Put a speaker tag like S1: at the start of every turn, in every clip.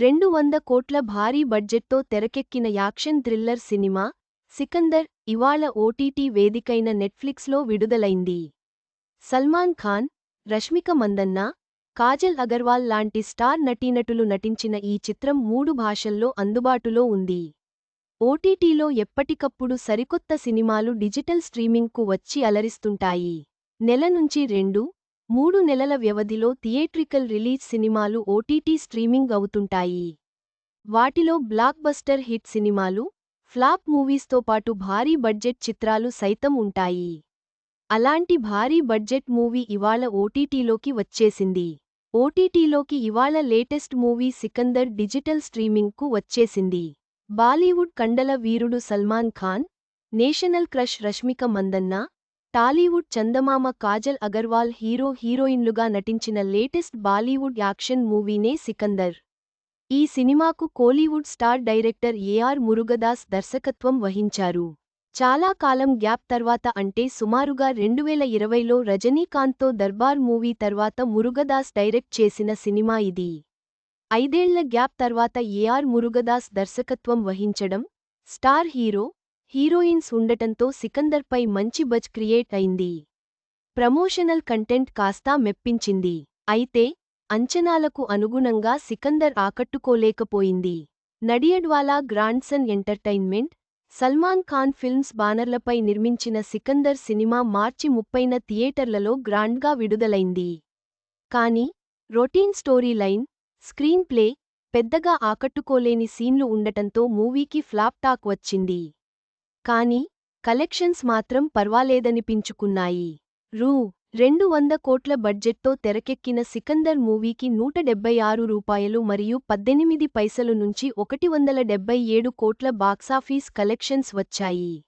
S1: రెండు వంద కోట్ల భారీ బడ్జెట్తో తెరకెక్కిన యాక్షన్ థ్రిల్లర్ సినిమా సికందర్ ఇవాళ ఓటీటీ వేదికైన నెట్ఫ్లిక్స్లో విడుదలైంది. సల్మాన్ ఖాన్ రష్మిక మందన్న కాజల్ అగర్వాల్ లాంటి స్టార్ నటీనటులు నటించిన ఈ చిత్రం మూడు భాషల్లో అందుబాటులో ఉంది. ఓటీటీలో ఎప్పటికప్పుడు సరికొత్త సినిమాలు డిజిటల్ స్ట్రీమింగ్కు వచ్చి అలరిస్తుంటాయి. నెల నుంచి రెండు మూడు నెలల వ్యవధిలో థియేట్రికల్ రిలీజ్ సినిమాలు ఓటీటీ స్ట్రీమింగ్ అవుతుంటాయి. వాటిలో బ్లాక్ బస్టర్ హిట్ సినిమాలు ఫ్లాప్ మూవీస్తో పాటు భారీ బడ్జెట్ చిత్రాలు సైతం ఉంటాయి. అలాంటి భారీ బడ్జెట్ మూవీ ఇవాళ ఓటీటీలోకి వచ్చేసింది. ఓటీటీలోకి ఇవాళ లేటెస్ట్ మూవీ సికందర్ డిజిటల్ స్ట్రీమింగ్కు వచ్చేసింది. బాలీవుడ్ కండల వీరుడు Salman Khan national crush Rashmika Mandanna Tollywood చందమామ కాజల్ అగర్వాల్ హీరో హీరోయిన్లుగా నటించిన లేటెస్ట్ బాలీవుడ్ యాక్షన్ మూవీనే సికందర్. ఈ సినిమాకు Kollywood star director A R Murugadoss దర్శకత్వం వహించారు. చాలా కాలం గ్యాప్ తర్వాత అంటే సుమారుగా రెండువేల ఇరవైలో రజనీకాంత్తో దర్బార్ మూవీ తర్వాత మురుగదాస్ డైరెక్ట్ చేసిన సినిమా ఇది. ఐదేళ్ళ గ్యాప్ తర్వాత ఏఆర్ మురుగదాస్ దర్శకత్వం వహించడం స్టార్ హీరో హీరోయిన్స్ ఉండటంతో సికందర్పై మంచి బజ్ క్రియేట్ అయింది. ప్రమోషనల్ కంటెంట్ కాస్తా మెప్పించింది. అయితే అంచనాలకు అనుగుణంగా Sikandar ఆకట్టుకోలేకపోయింది. Nadiadwala grandson entertainment Salman Khan films బానర్లపై నిర్మించిన సికందర్ సినిమా మార్చి ముప్పైన థియేటర్లలో గ్రాండ్గా విడుదలైంది. కాని routine story line screenplay పెద్దగా ఆకట్టుకోలేని సీన్లు ఉండటంతో మూవీకి ఫ్లాప్ టాక్ వచ్చింది. కానీ కలెక్షన్స్ మాత్రం పర్వాలేదనిపించుకున్నాయి. రూ. రెండు వంద కోట్ల బడ్జెట్తో తెరకెక్కిన సికందర్ మూవీకి నూట డెబ్బై ఆరు రూపాయలు మరియు పద్దెనిమిది పైసలు నుంచి ఒకటి వందల డెబ్బై ఏడు కోట్ల బాక్సాఫీస్ కలెక్షన్స్ వచ్చాయి.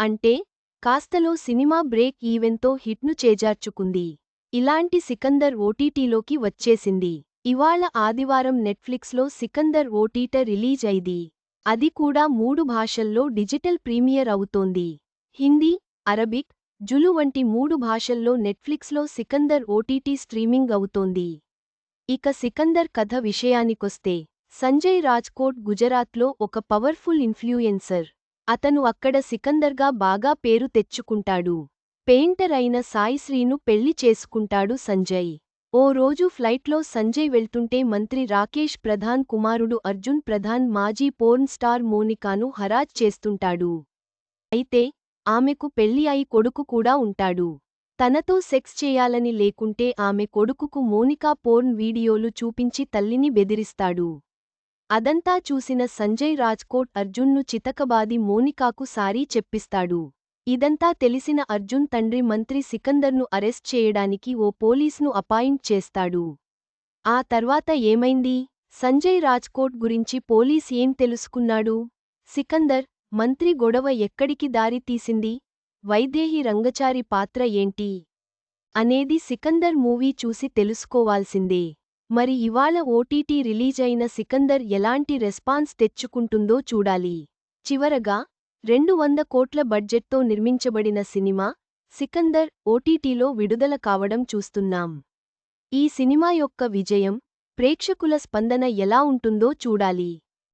S1: అంటే కాస్తలో సినిమా బ్రేక్ ఈవెన్తో హిట్ను చేజార్చుకుంది. ఇలాంటి సికందర్ ఓటీటీలోకి వచ్చేసింది. ఇవాళ ఆదివారం నెట్ఫ్లిక్స్లో సికందర్ ఓటీట రిలీజ్ అయింది. అది కూడా మూడు భాషల్లో డిజిటల్ ప్రీమియర్ అవుతోంది. హిందీ అరబిక్ జులు వంటి మూడు భాషల్లో నెట్ఫ్లిక్స్లో సికందర్ ఓటీటీ స్ట్రీమింగ్ అవుతోంది. ఇక సికందర్ కథ విషయానికొస్తే సంజయ్ రాజ్కోట్ గుజరాత్లో ఒక పవర్ఫుల్ ఇన్ఫ్లూయెన్సర్. అతను అక్కడ సికందర్గా బాగా పేరు తెచ్చుకుంటాడు. పెయింటర్ అయిన సాయిశ్రీను పెళ్ళి చేసుకుంటాడు సంజయ్. ఓ రోజు ఫ్లైట్లో సంజయ్ వెళ్తుంటే మంత్రి రాకేష్ ప్రధాన్ కుమారుడు అర్జున్ ప్రధాన్ మాజీ పోర్న్ స్టార్ మోనికాను హరాజ్ చేస్తుంటాడు. అయితే ఆమెకు పెళ్ళి అయి కొడుకు కూడా ఉంటాడు. తనతో సెక్స్ చేయాలని లేకుంటే ఆమె కొడుకుకు మోనికా పోర్న్ వీడియోలు చూపించి తల్లిని బెదిరిస్తాడు. అదంతా చూసిన సంజయ్ రాజ్కోట్ అర్జున్ను చితకబాది మోనికాకు సారీ చెప్పిస్తాడు. ఇదంతా తెలిసిన అర్జున్ తండ్రి మంత్రి సికందర్ను అరెస్ట్ చేయడానికి ఓ పోలీసును అపాయింట్ చేస్తాడు. ఆ తర్వాత ఏమైంది? సంజయ్ రాజ్కోట్ గురించి పోలీస్ ఏం తెలుసుకున్నాడు? సికందర్ మంత్రి గొడవ ఎక్కడికి దారి తీసింది? వైదేహి రంగచారి పాత్ర ఏంటి? అనేది సికందర్ మూవీ చూసి తెలుసుకోవాల్సిందే. మరి ఇవాళ ఓటీటీ రిలీజైన సికందర్ ఎలాంటి రెస్పాన్స్ తెచ్చుకుంటుందో చూడాలి. చివరగా రెండు వంద కోట్ల బడ్జెట్తో నిర్మించబడిన సినిమా సికందర్ ఓటీటీలో విడుదల కావడం చూస్తున్నాం. ఈ సినిమా యొక్క విజయం ప్రేక్షకుల స్పందన ఎలా ఉంటుందో చూడాలి.